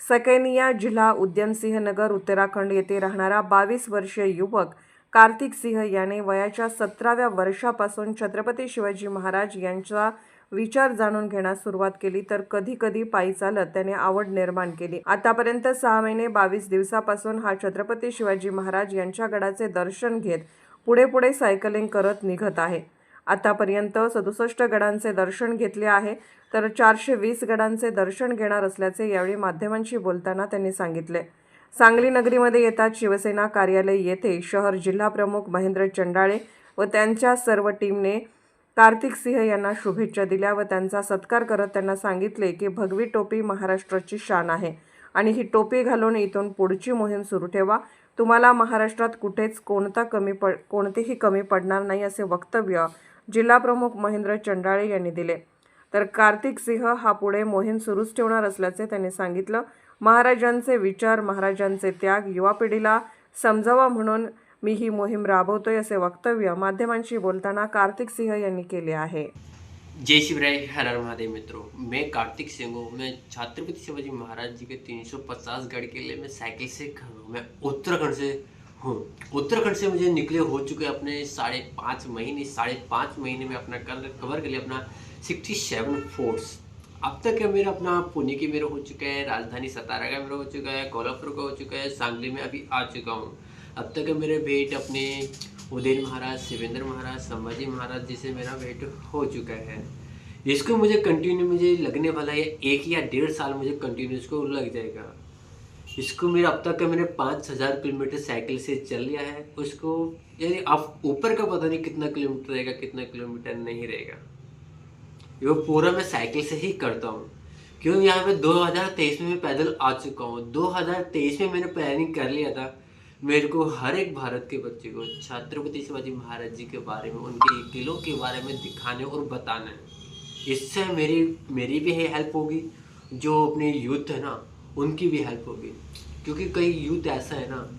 सकैनिया जिल्हा उद्यमसिंह नगर उत्तराखंड येथे राहणारा बावीस वर्षीय युवक कार्तिक सिंह याने वयाच्या सतराव्या वर्षापासून छत्रपती शिवाजी महाराज यांचा विचार जाणून घेण्यास सुरुवात केली. तर कधी कधी पायी चालत त्याने आवड निर्माण केली. आतापर्यंत सहा महिने बावीस दिवसापासून हा छत्रपती शिवाजी महाराज यांच्या गडाचे दर्शन घेत पुढे पुढे सायकलिंग करत निघत आहे. आतापर्यंत सदुसष्ट गडांचे दर्शन घेतले आहे. तर चारशे वीस गडांचे दर्शन घेणार असल्याचे यावेळी माध्यमांशी बोलताना त्यांनी सांगितले. सांगली नगरीमध्ये येतात शिवसेना कार्यालय येथे शहर जिल्हा प्रमुख महेंद्र चंडाळे व त्यांच्या सर्व टीमने कार्तिक सिंह यांना शुभेच्छा दिल्या व त्यांचा सत्कार करत त्यांना सांगितले की भगवी टोपी महाराष्ट्राची शान आहे आणि ही टोपी घालून इथून पुढची मोहीम सुरू ठेवा. तुम्हाला महाराष्ट्रात कुठेच कोणता कमी पड कोणतेही कमी पडणार नाही असे वक्तव्य जिल्हाप्रमुख महेंद्र चंडाळे यांनी दिले. तर कार्तिक सिंह हा पुढे मोहीम सुरूच ठेवणार असल्याचे त्यांनी सांगितलं. महाराजांचे विचार महाराजांचे त्याग युवा पिढीला समजावा म्हणून मी ही मोहीम राबवतोय असे वक्तव्य माध्यमांशी बोलताना कार्तिक सिंह यांनी केले आहे. जय शिवराय हर महादेव मित्रों। मैं कार्तिक सिंह हूँ। मैं शिवाजी महाराज जी के 350 गढ़ गड लिए मैं साइकिल से खड़ा हूँ। मैं उत्तराखंड से हूँ। उत्तराखंड से मुझे निकले हो चुके अपने साढ़े पाँच महीने, साढ़े पाँच महीने में अपना कल कवर कर लिया अपना 67 फोर्ट्स अब तक का मेरा अपना पुणे के मेरा हो चुका है, राजधानी सतारा का मेरा हो चुका है, कोल्हापुर का हो चुका है, सांगली में अभी आ चुका हूँ। अब तक का मेरे भेंट अपने उदयन महाराज, शिवेंद्र महाराज, संभाजी महाराज जी से मेरा भेंट हो चुका है। इसको मुझे कंटिन्यू मुझे लगने वाला है एक या डेढ़ साल मुझे कंटिन्यू इसको लग जाएगा। इसको मेरा अब तक का मैंने पाँच हज़ार किलोमीटर साइकिल से चल लिया है। उसको यानी अब ऊपर का पता नहीं कितना किलोमीटर रहेगा, कितना किलोमीटर नहीं रहेगा। ये पूरा मैं साइकिल से ही करता हूँ। क्यों? यहाँ पे 2023 में मैं पैदल आ चुका हूँ। 2023 में मैंने प्लानिंग कर लिया था मेरे को हर एक भारत के बच्चे को, छत्रपति शिवाजी महाराज जी के बारे में, उनके किलों के बारे में दिखाने और बताना है। इससे मेरी मेरी भी हेल्प होगी। जो अपने यूथ है ना उनकी भी हेल्प होगी। क्योंकि कई यूथ ऐसा है ना,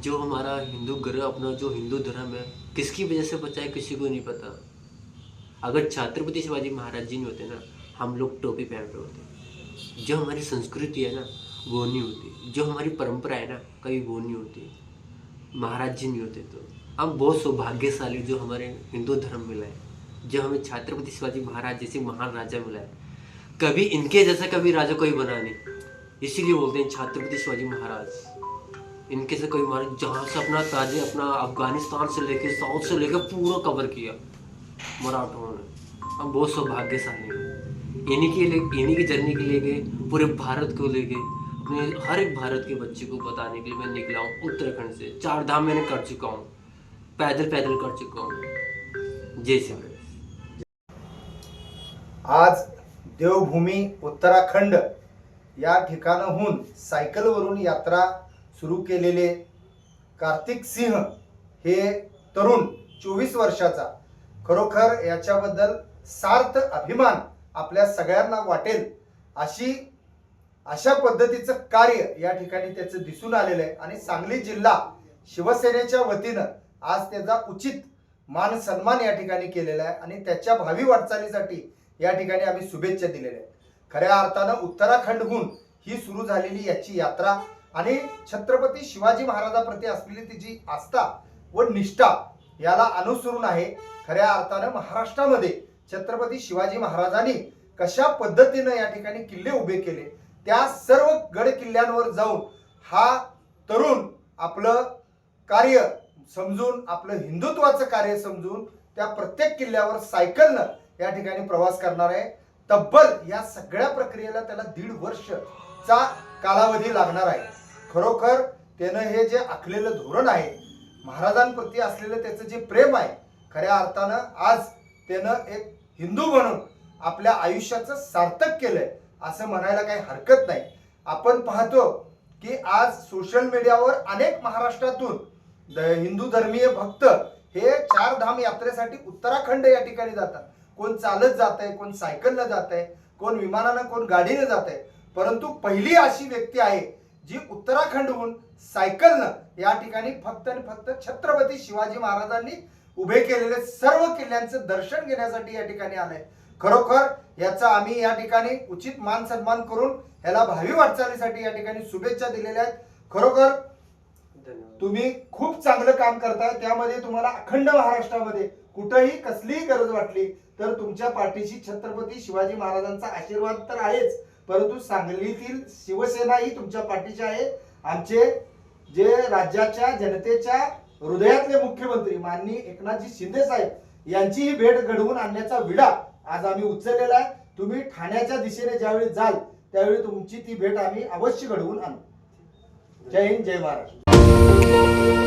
जो हमारा हिंदू ग्रह अपना जो हिंदू धर्म है, किसकी वजह से बचा है, किसी को नहीं पता। अगर छत्रपति शिवाजी महाराज जी नहीं होते ना, हम लोग टोपी पहन रहे होते। जो हमारी संस्कृति है ना, वो नहीं होती। जो हमारी परंपरा है ना, कभी वो नहीं होती। महाराज जी नहीं होते तो। हम बहुत सौभाग्यशाली जो हमारे हिंदू धर्म मिला है, जो हमें छत्रपति शिवाजी महाराज जैसे महान राजा मिला है। कभी इनके जैसा कभी राजा कोई बना नहीं। इसीलिए बोलते हैं छत्रपति शिवाजी महाराज। इनके से कोई महाराज जहाँ से अपना ताजे, अपना अफ़गानिस्तान से लेके साउथ से लेके पूरा कवर किया, मराठों ने। हम बहुत सौभाग्यशाली हैं। इन्हीं के लिए, इन्हीं की जर्नी के लिए गए, पूरे भारत को ले गए। अपने हर एक भारत के बच्चे को बताने के लिए मैं निकला हूँ उत्तराखंड से। चार धाम मैंने कर चुका हूँ। पैदल पैदल कर चुका हूँ। जय श्री आज देवभूमि उत्तराखंड या ठिकाणाहून सायकलवरून यात्रा सुरू केलेले कार्तिक सिंह हे तरुण चोवीस वर्षाचा. खरोखर याच्याबद्दल सार्थ अभिमान आपल्या सगळ्यांना वाटेल अशी अशा पद्धतीचं कार्य या ठिकाणी त्याचं दिसून आलेलं आहे. आणि सांगली जिल्हा शिवसेनेच्या वतीनं आज त्याचा उचित मान सन्मान या ठिकाणी केलेला आहे. आणि त्याच्या भावी वाटचालीसाठी या ठिकाणी आम्ही शुभेच्छा दिलेल्या आहेत. खऱ्या अर्थानं उत्तराखंडहून ही सुरू झालेली याची यात्रा आणि छत्रपती शिवाजी महाराजाप्रती असलेली तिची आस्था व निष्ठा याला अनुसरून आहे. खऱ्या अर्थानं महाराष्ट्रामध्ये छत्रपती शिवाजी महाराजांनी कशा पद्धतीनं या ठिकाणी किल्ले उभे केले त्या सर्व गड किल्ल्यांवर जाऊन हा तरुण आपलं कार्य समजून आपलं हिंदुत्वाचं कार्य समजून त्या प्रत्येक किल्ल्यावर सायकलनं या ठिकाणी प्रवास करणार आहे. तब्बल या सगळ्या प्रक्रियेला त्याला दीड वर्षचा कालावधी लागणार आहे. खरोखर त्यानं हे जे आखलेलं धोरण आहे महाराजांप्रती असलेलं त्याचं जे प्रेम आहे खऱ्या अर्थानं आज त्यानं एक हिंदू म्हणून आपल्या आयुष्याचं सार्थक केलंय असं म्हणायला काही हरकत नाही. आपण पाहतो की आज सोशल मीडियावर अनेक महाराष्ट्रातून हिंदू धर्मीय भक्त हे चार धाम यात्रेसाठी उत्तराखंड या ठिकाणी जातात. कोण चालत जात आहे कोण सायकलनं जात आहे कोण विमानानं कोण गाडीनं जात आहे परंतु पहिली अशी व्यक्ती आहे जी उत्तराखंडहून सायकलनं या ठिकाणी फक्त आणि फक्त छत्रपती शिवाजी महाराजांनी उभे केलेले सर्व किल्ल्यांचं दर्शन घेण्यासाठी या ठिकाणी आलंय. खरोखर याचा आम्ही या ठिकाणी उचित मान सन्मान करून ह्याला भावी वाटचालीसाठी या ठिकाणी शुभेच्छा दिलेल्या आहेत. खरोखर तुम्ही खूप चांगलं काम करताय. त्यामध्ये तुम्हाला अखंड महाराष्ट्रामध्ये कुठंही कसलीही गरज वाटली तर तुमच्या पाठीशी छत्रपती शिवाजी महाराजांचा आशीर्वाद तर आहेच परंतु सांगलीतील शिवसेना ही तुमच्या पाठीशी आहे. आमचे जे राज्याच्या जनतेच्या हृदयातले मुख्यमंत्री माननीय एकनाथजी शिंदे साहेब यांची ही भेट घडवून आणण्याचा विडा आज आम्ही उचललेला आहे. तुम्ही ठाण्याच्या दिशेने ज्यावेळी जाल त्यावेळी तुमची ती भेट आम्ही अवश्य घडवून आणू. जय हिंद जय महाराष्ट्र.